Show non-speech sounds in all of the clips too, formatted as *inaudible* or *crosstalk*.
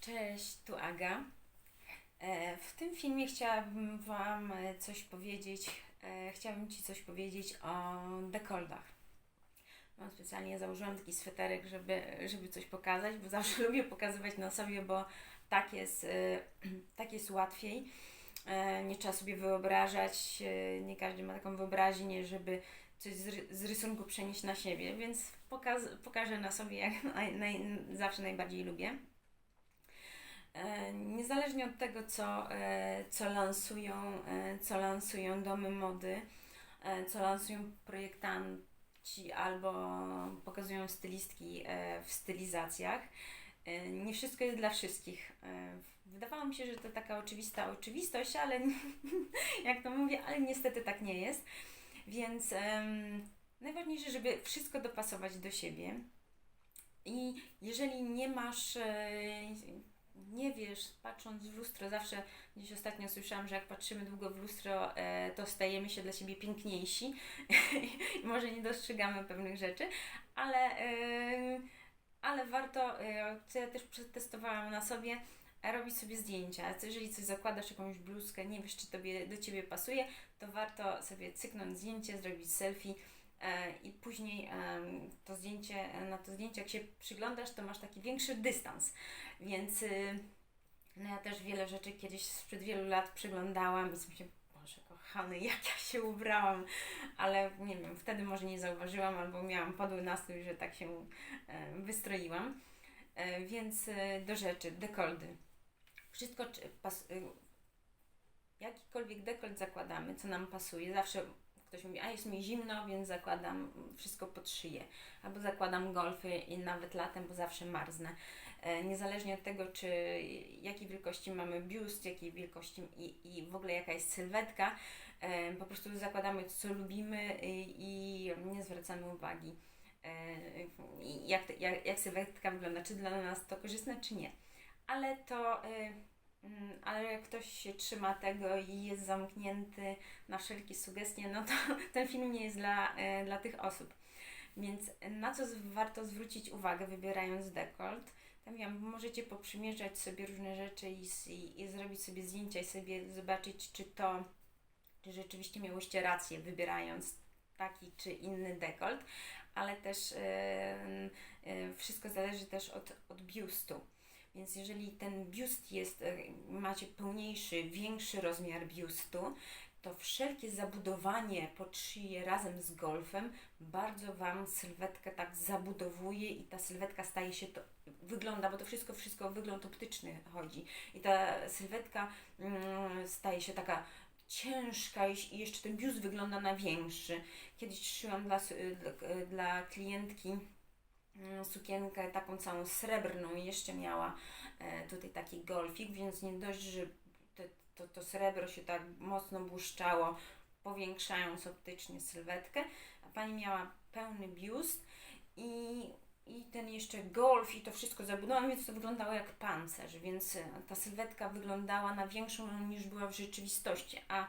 Cześć, tu Aga. E, W tym filmie chciałabym Wam coś powiedzieć. e, Chciałabym Ci coś powiedzieć o dekoldach. Mam specjalnie założyłam taki sweterek, żeby, żeby coś pokazać, bo zawsze *laughs* lubię pokazywać na sobie, bo tak jest, e, *clears throat* tak jest łatwiej. Nie trzeba sobie wyobrażać, nie każdy ma taką wyobraźnię, żeby coś z, z rysunku przenieść na siebie, więc pokaz, pokażę na sobie, jak *laughs* naj, naj, zawsze najbardziej lubię. E, Niezależnie od tego, co, e, co, lansują, e, co lansują domy mody, co lansują projektanci albo pokazują stylistki w stylizacjach, nie wszystko jest dla wszystkich. Wydawało mi się, że to taka oczywista oczywistość, ale *laughs* jak to mówię, ale niestety tak nie jest. Więc em, najważniejsze, żeby wszystko dopasować do siebie. I jeżeli nie masz, nie wiesz, patrząc w lustro, zawsze gdzieś ostatnio słyszałam, że jak patrzymy długo w lustro, e, to stajemy się dla siebie piękniejsi *laughs* i może nie dostrzegamy pewnych rzeczy, ale, e, ale warto, e, co ja też przetestowałam na sobie, robić sobie zdjęcia. Jeżeli coś zakładasz, jakąś bluzkę, nie wiesz, czy tobie, do Ciebie pasuje, to warto sobie cyknąć zdjęcie, zrobić selfie i później to zdjęcie, na to zdjęcie, jak się przyglądasz, to masz taki większy dystans. Więc y, no ja też wiele rzeczy kiedyś sprzed wielu lat przyglądałam i sobie myślałam, Boże kochany, *laughs* jak ja się ubrałam, ale nie wiem, wtedy może nie zauważyłam albo miałam podły nastrój, że tak się e, wystroiłam. E, więc e, do rzeczy, dekoldy. Wszystko, y, jakikolwiek dekolt zakładamy, co nam pasuje, zawsze ktoś mówi, a jest mi zimno, więc zakładam wszystko pod szyję. Albo zakładam golfy i nawet latem, bo zawsze marznę. E, Niezależnie od tego, czy jakiej wielkości mamy biust, jakiej wielkości i, i w ogóle jaka jest sylwetka, e, po prostu zakładamy co lubimy i, i nie zwracamy uwagi, e, jak, jak, jak sylwetka wygląda, czy dla nas to korzystne, czy nie. Ale to, ale jak ktoś się trzyma tego i jest zamknięty na wszelkie sugestie, no to *laughs* ten film nie jest dla, e, dla tych osób. Więc na co warto zwrócić uwagę, wybierając dekolt? Tam ja możecie poprzymierzać sobie różne rzeczy i, i, i zrobić sobie zdjęcia i sobie zobaczyć, czy to, czy rzeczywiście miałyście rację, wybierając taki czy inny dekolt, ale też e, e, wszystko zależy też od, od biustu. Więc jeżeli ten biust jest, e, macie pełniejszy, większy rozmiar biustu, to wszelkie zabudowanie pod szyję razem z golfem bardzo Wam sylwetkę tak zabudowuje i ta sylwetka staje się to, wygląda, bo to wszystko, wszystko o wygląd optyczny chodzi i ta sylwetka mm, staje się taka ciężka i jeszcze ten biust wygląda na większy. Kiedyś szyłam dla, s- dla, dla klientki sukienkę taką całą srebrną i jeszcze miała e, tutaj taki golfik, więc nie dość, że te, to, to srebro się tak mocno błyszczało, powiększając optycznie sylwetkę, a pani miała pełny biust i, i ten jeszcze golf i to wszystko zabudowane, więc to wyglądało jak pancerz, więc ta sylwetka wyglądała na większą niż była w rzeczywistości, a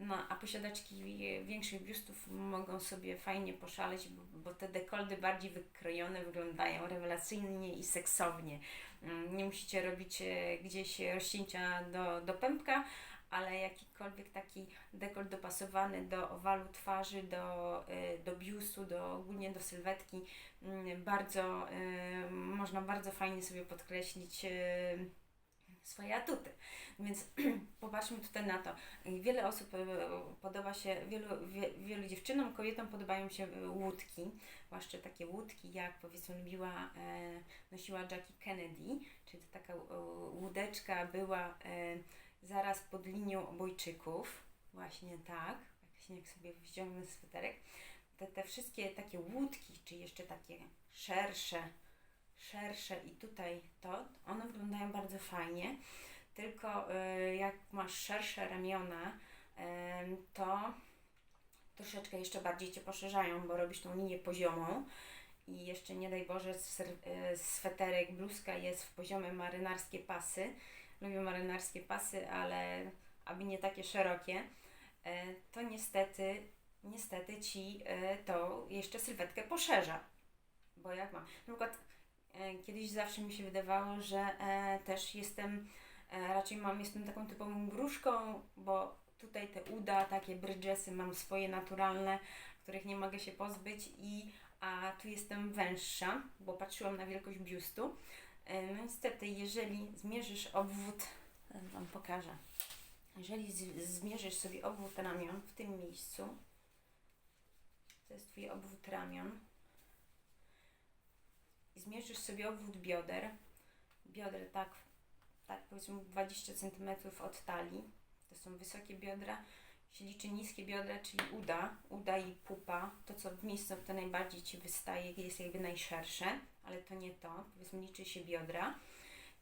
no, a posiadaczki większych biustów mogą sobie fajnie poszaleć, bo, bo te dekoldy bardziej wykrojone wyglądają rewelacyjnie i seksownie. Mm, Nie musicie robić e, gdzieś rozcięcia do, do pępka, ale jakikolwiek taki dekolt dopasowany do owalu twarzy, do, e, do biustu, do, ogólnie do sylwetki, mm, bardzo, e, można bardzo fajnie sobie podkreślić swoje atuty. Więc *clears throat* popatrzmy tutaj na to. Wiele osób e, podoba się, wielu, wie, wielu dziewczynom, kobietom podobają się e, łódki, zwłaszcza takie łódki, jak powiedzmy lubiła, e, nosiła Jackie Kennedy, czyli to taka e, łódeczka była e, zaraz pod linią obojczyków, właśnie tak, jak sobie wziągnę sweterek, te, te wszystkie takie łódki, czy jeszcze takie szersze, szersze i tutaj to, one wyglądają bardzo fajnie, tylko y, jak masz szersze ramiona, em, to troszeczkę jeszcze bardziej Cię poszerzają, bo robisz tą linię poziomą i jeszcze nie daj Boże y, sweterek, bluzka jest w poziome marynarskie pasy. Lubię marynarskie pasy, ale aby nie takie szerokie, to niestety, niestety Ci to jeszcze sylwetkę poszerza. Bo jak mam, na przykład Kiedyś zawsze mi się wydawało, że e, też jestem, e, raczej mam, jestem taką typową gruszką, bo tutaj te uda, takie brydżesy mam swoje naturalne, których nie mogę się pozbyć i a tu jestem węższa, bo patrzyłam na wielkość biustu. E, No niestety, jeżeli zmierzysz obwód, Wam pokażę, jeżeli zmierzysz sobie obwód ramion w tym miejscu, to jest Twój obwód ramion, zmierzysz sobie obwód bioder, bioder tak, tak powiedzmy 20 cm od talii, to są wysokie biodra, się liczy niskie biodra, czyli uda, uda i pupa, to co w miejscu to najbardziej Ci wystaje, jest jakby najszersze, ale to nie to, powiedzmy liczy się biodra,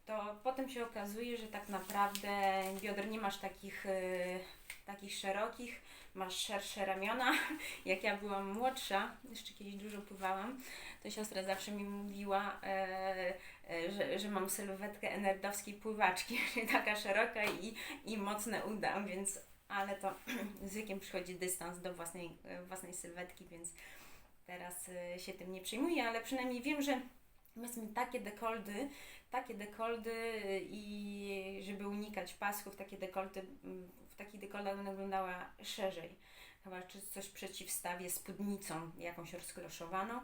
to potem się okazuje, że tak naprawdę bioder nie masz takich, y, takich szerokich, masz szersze ramiona. *laughs* Jak ja byłam młodsza, jeszcze kiedyś dużo pływałam, to siostra zawsze mi mówiła, e, e, że, że mam sylwetkę enerdowskiej pływaczki, *laughs* czyli taka szeroka i, i mocne uda, więc ale to *clears throat* z wiekiem przychodzi dystans do własnej, e, własnej sylwetki, więc teraz e, się tym nie przejmuję, ale przynajmniej wiem, że powiedzmy takie dekoldy, takie dekoldy e, i żeby unikać pasków, takie dekoldy, mm, w takich dekoldach będę wyglądała szerzej. Chyba czy coś przeciwstawię spódnicą jakąś rozkroszowaną,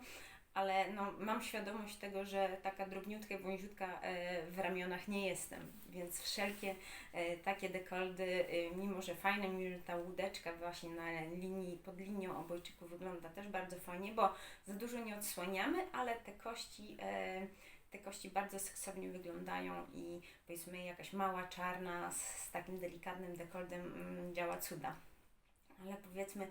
ale no, mam świadomość tego, że taka drobniutka, wąziutka e, w ramionach nie jestem, więc wszelkie e, takie dekoldy, e, mimo że fajne, mimo że ta łódeczka właśnie na linii, pod linią obojczyku wygląda też bardzo fajnie, bo za dużo nie odsłaniamy, ale te kości, te kości bardzo seksownie wyglądają i powiedzmy jakaś mała czarna z, z takim delikatnym dekoldem mm, działa cuda. Ale powiedzmy,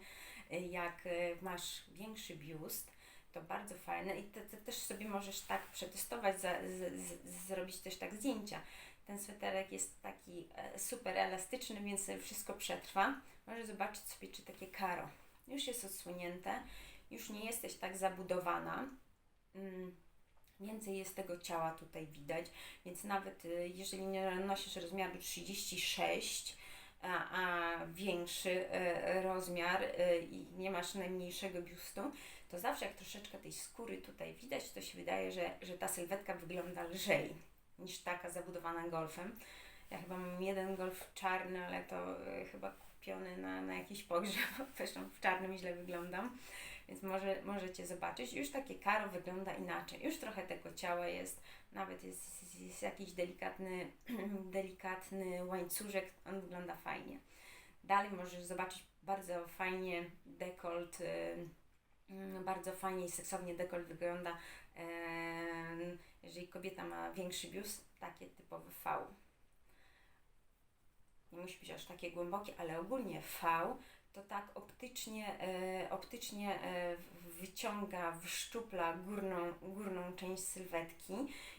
jak masz większy biust, to bardzo fajne i ty, ty też sobie możesz tak przetestować, za, z, z, zrobić też tak zdjęcia. Ten sweterek jest taki e, super elastyczny, więc wszystko przetrwa. Możesz zobaczyć sobie, czy takie karo już jest odsłonięte, już nie jesteś tak zabudowana. Mm, Więcej jest tego ciała tutaj widać, więc nawet y, jeżeli nie nosisz rozmiaru 36, a, a większy e, rozmiar e, i nie masz najmniejszego biustu, to zawsze jak troszeczkę tej skóry tutaj widać, to się wydaje, że, że ta sylwetka wygląda lżej niż taka zabudowana golfem. Ja chyba mam jeden golf czarny, ale to e, chyba kupiony na, na jakiś pogrzeb, *laughs* zresztą w czarnym źle wyglądam, więc może, możecie zobaczyć. Już takie karo wygląda inaczej, już trochę tego ciała jest, nawet jest, jest jakiś delikatny, *clears throat* delikatny łańcuszek, on wygląda fajnie. Dalej możesz zobaczyć bardzo fajnie dekolt, y, mm, bardzo fajnie i seksownie dekolt wygląda, em, jeżeli kobieta ma większy biust, takie typowy V. Nie musi być aż takie głębokie, ale ogólnie V to tak optycznie, e, optycznie e, wyciąga, wyszczupla górną, górną część sylwetki.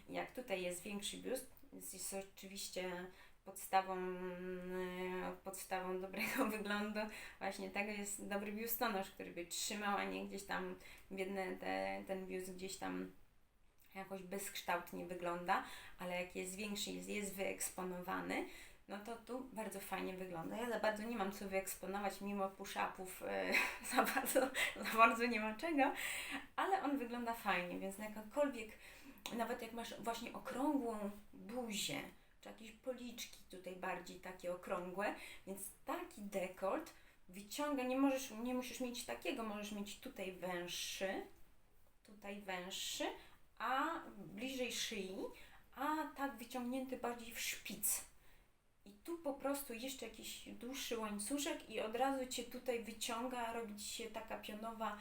Jak tutaj jest większy biust, jest, oczywiście podstawą, e, podstawą dobrego *laughs* wyglądu właśnie tego jest dobry biustonosz, który by trzymał, a nie gdzieś tam biedny te, ten biust gdzieś tam jakoś bezkształtnie wygląda, ale jak jest większy, jest, jest wyeksponowany, no to tu bardzo fajnie wygląda. Ja za bardzo nie mam co wyeksponować, mimo push-upów e, *laughs* za, bardzo, za bardzo nie ma czego, ale on wygląda fajnie, więc na jakąkolwiek, nawet jak masz właśnie okrągłą buzię, czy jakieś policzki tutaj bardziej takie okrągłe, więc taki dekolt wyciąga, nie możesz, nie musisz mieć takiego, możesz mieć tutaj węższy, tutaj węższy, a bliżej szyi, a tak wyciągnięty bardziej w szpic. I tu po prostu jeszcze jakiś dłuższy łańcuszek i od razu Cię tutaj wyciąga, robi Ci się taka pionowa,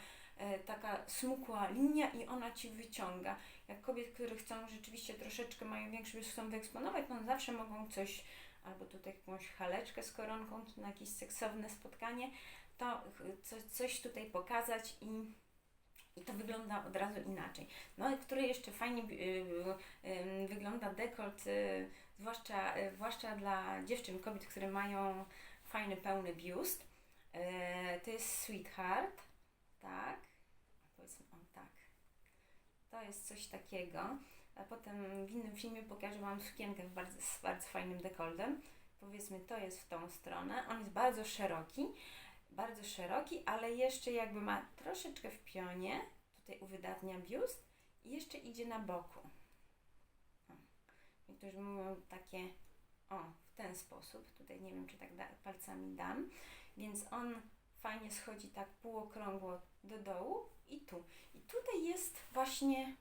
taka smukła linia i ona Ci wyciąga. Jak kobiet, które chcą rzeczywiście troszeczkę, mają większy biust, chcą wyeksponować, to zawsze mogą coś, albo tutaj jakąś haleczkę z koronką na jakieś seksowne spotkanie, to coś tutaj pokazać i i to wygląda od razu inaczej. No który jeszcze fajnie y, y, y, wygląda dekolt, zwłaszcza, zwłaszcza dla dziewczyn, kobiet, które mają fajny, pełny biust. Y, to jest Sweetheart, tak. Powiedzmy, o tak. To jest coś takiego. A potem w innym filmie pokażę Wam sukienkę bardzo, z bardzo fajnym dekoltem. Powiedzmy, to jest w tą stronę. On jest bardzo szeroki bardzo szeroki, ale jeszcze jakby ma troszeczkę w pionie, tutaj uwydatnia biust i jeszcze idzie na boku. niektórzy mówią takie, o, w ten sposób, tutaj nie wiem, czy tak da, palcami dam, więc on fajnie schodzi tak półokrągło do dołu i tu. I tutaj jest właśnie,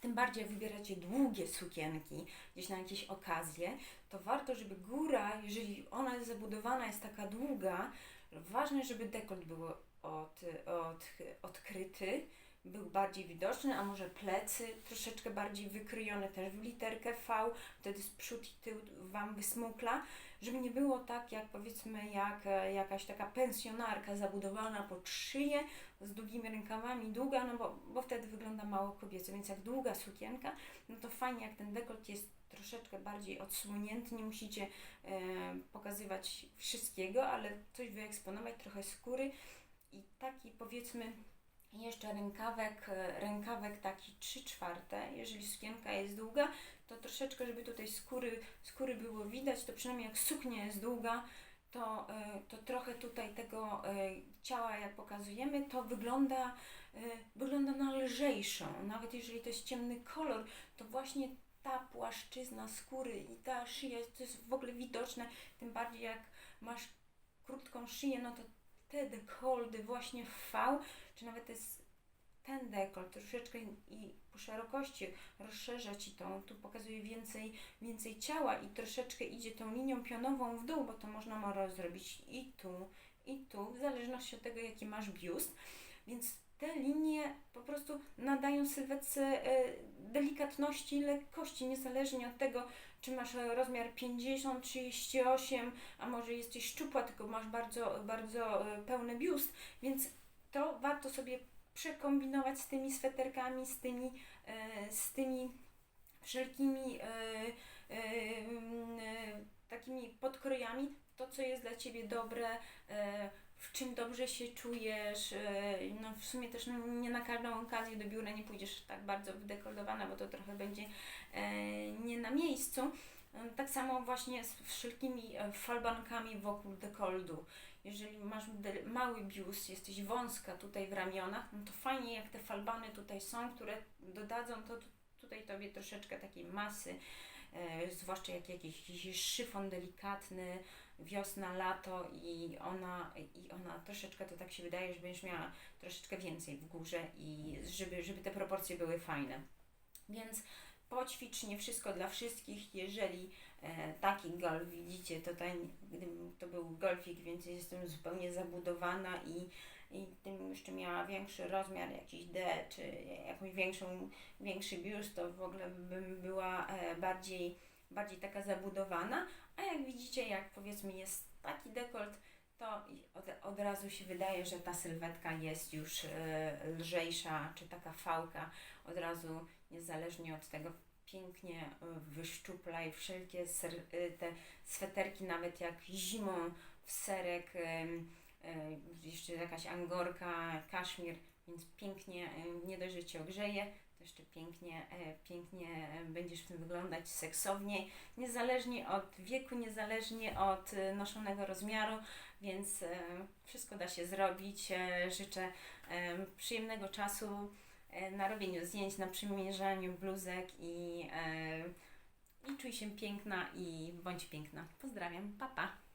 tym bardziej jak wybieracie długie sukienki, gdzieś na jakieś okazje, to warto, żeby góra, jeżeli ona jest zabudowana, jest taka długa, ważne, żeby dekolt był od, od, odkryty, był bardziej widoczny, a może plecy troszeczkę bardziej wykryjone też w literkę V, wtedy z przód i tył Wam wysmukla, żeby nie było tak jak powiedzmy jak e, jakaś taka pensjonarka zabudowana pod szyję z długimi rękawami, długa, no bo, bo wtedy wygląda mało kobieco, więc jak długa sukienka, no to fajnie jak ten dekolt jest troszeczkę bardziej odsłonięty, nie musicie e, pokazywać wszystkiego, ale coś wyeksponować, trochę skóry i taki powiedzmy jeszcze rękawek, e, rękawek taki 3 czwarte, jeżeli sukienka jest długa, to troszeczkę, żeby tutaj skóry, skóry było widać, to przynajmniej jak suknia jest długa, to, e, to trochę tutaj tego e, ciała, jak pokazujemy, to wygląda, wygląda na lżejszą. Nawet jeżeli to jest ciemny kolor, to właśnie ta płaszczyzna skóry i ta szyja, to jest w ogóle widoczne, tym bardziej jak masz krótką szyję, no to te dekoldy właśnie w V, czy nawet jest ten dekolt troszeczkę i po szerokości rozszerza Ci tą, tu pokazuje więcej, więcej ciała i troszeczkę idzie tą linią pionową w dół, bo to można może zrobić i tu, i tu, w zależności od tego, jaki masz biust. Więc te linie po prostu nadają sylwetce e, delikatności i lekkości, niezależnie od tego, czy masz rozmiar 50, 38, a może jesteś szczupła, tylko masz bardzo, bardzo e, pełny biust, więc to warto sobie przekombinować z tymi sweterkami, z tymi, e, z tymi wszelkimi takimi podkrojami, to co jest dla Ciebie dobre, w czym dobrze się czujesz. e, No w sumie też no, nie na każdą okazję do biura nie pójdziesz tak bardzo wydekoldowana, bo to trochę będzie e, nie na miejscu. Tak samo właśnie z wszelkimi e, falbankami wokół dekoldu. Jeżeli masz mały biust, jesteś wąska tutaj w ramionach, no to fajnie jak te falbany tutaj są, które dodadzą to tu- tutaj Tobie troszeczkę takiej masy, zwłaszcza jak jakiś, szyfon delikatny, wiosna, lato i ona, i ona troszeczkę to tak się wydaje, że będziesz miała troszeczkę więcej w górze i żeby, żeby te proporcje były fajne. Więc poćwicz nie wszystko dla wszystkich. Jeżeli e, taki golf widzicie, to ten, to był golfik, więc jestem zupełnie zabudowana i, i tym jeszcze miała większy rozmiar, jakiś D, czy jakąś większą, większy biust, to w ogóle bym była e, bardziej, bardziej taka zabudowana. A jak widzicie, jak powiedzmy jest taki dekolt, to i od, od razu się wydaje, że ta sylwetka jest już e, lżejsza, czy taka fałka, od razu niezależnie od tego pięknie e, wyszczuplaj wszelkie ser, te sweterki, nawet jak zimą w serek, jeszcze jakaś angorka, kaszmir, więc pięknie, e, nie dość, że Cię ogrzeje, to jeszcze pięknie, e, pięknie e, będziesz w tym wyglądać seksownie, niezależnie od wieku, niezależnie od e, noszonego rozmiaru, więc e, wszystko da się zrobić. E, Życzę e, przyjemnego czasu e, na robieniu zdjęć, na przymierzaniu bluzek i, e, i czuj się piękna i bądź piękna. Pozdrawiam, papa. Pa.